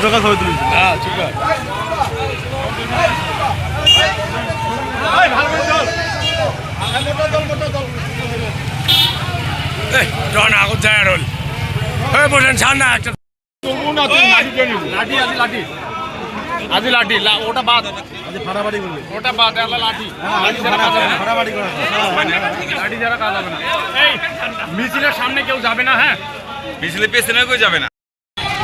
ভদ্রকাল ছবি তুলেছি হ্যাঁ ঠিক আছে। আগত যায় একটা লাঠি আজি লাঠি। আজি লাঠি ওটা বাদ। আজ করবে। ওটা বাদ লাঠি। ছাড়া কাজ না। ফাড়াফাড়ি করা লাঠি ছাড়া কাজ হবে না। এই মিছিলের সামনে কেউ যাবে না হ্যাঁ? মিছিলে পেছনে কেউ যাবে না।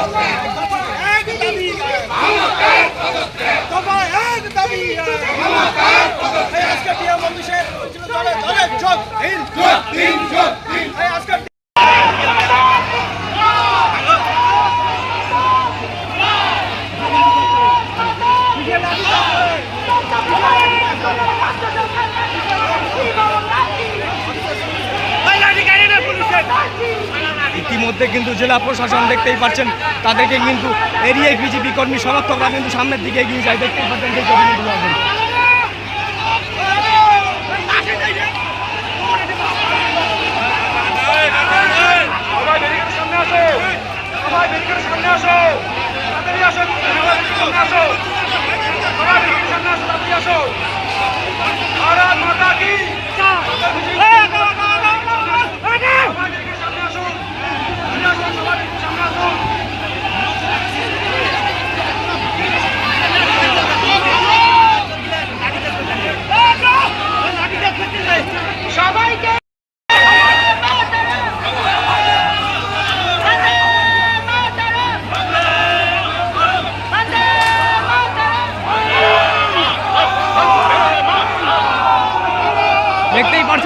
Stop ইতিমধ্যে কিন্তু জেলা প্রশাসন দেখতেই পাচ্ছেন। তাদেরকে কিন্তু এরিয়ায় বিজেপি কর্মী সমর্থকরা কিন্তু সামনের দিকে এগিয়ে যায়। দেখতেই পাচ্ছেন সেই ছবিগুলো। সবাইকে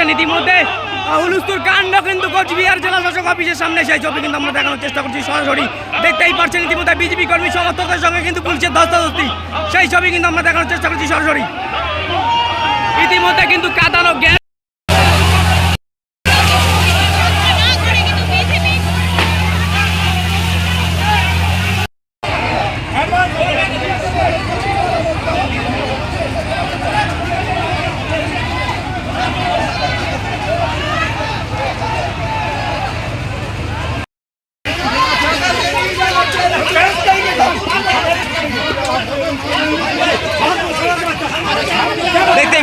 পাচ্ছেন ইতিমধ্যে। হুলুস্তুর কাণ্ড কিন্তু কোচবিহার জেলা শাসক অফিসের সামনে সেই ছবি কিন্তু আমরা দেখানোর চেষ্টা করছি সরাসরি। দেখতেই পারছেন ইতিমধ্যে বিজেপি কর্মী সমর্থকের সঙ্গে কিন্তু পুলিশের ধস্তাধস্তি। সেই ছবি কিন্তু আমরা দেখানোর চেষ্টা করছি সরাসরি। ইতিমধ্যে কিন্তু কাদানো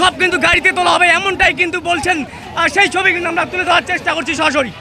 সব কিন্তু গাড়িতে তোলা হবে, এমনটাই কিন্তু বলছেন, আর সেই ছবি কিন্তু আমরা তুলে ধরার চেষ্টা করছি সরাসরি।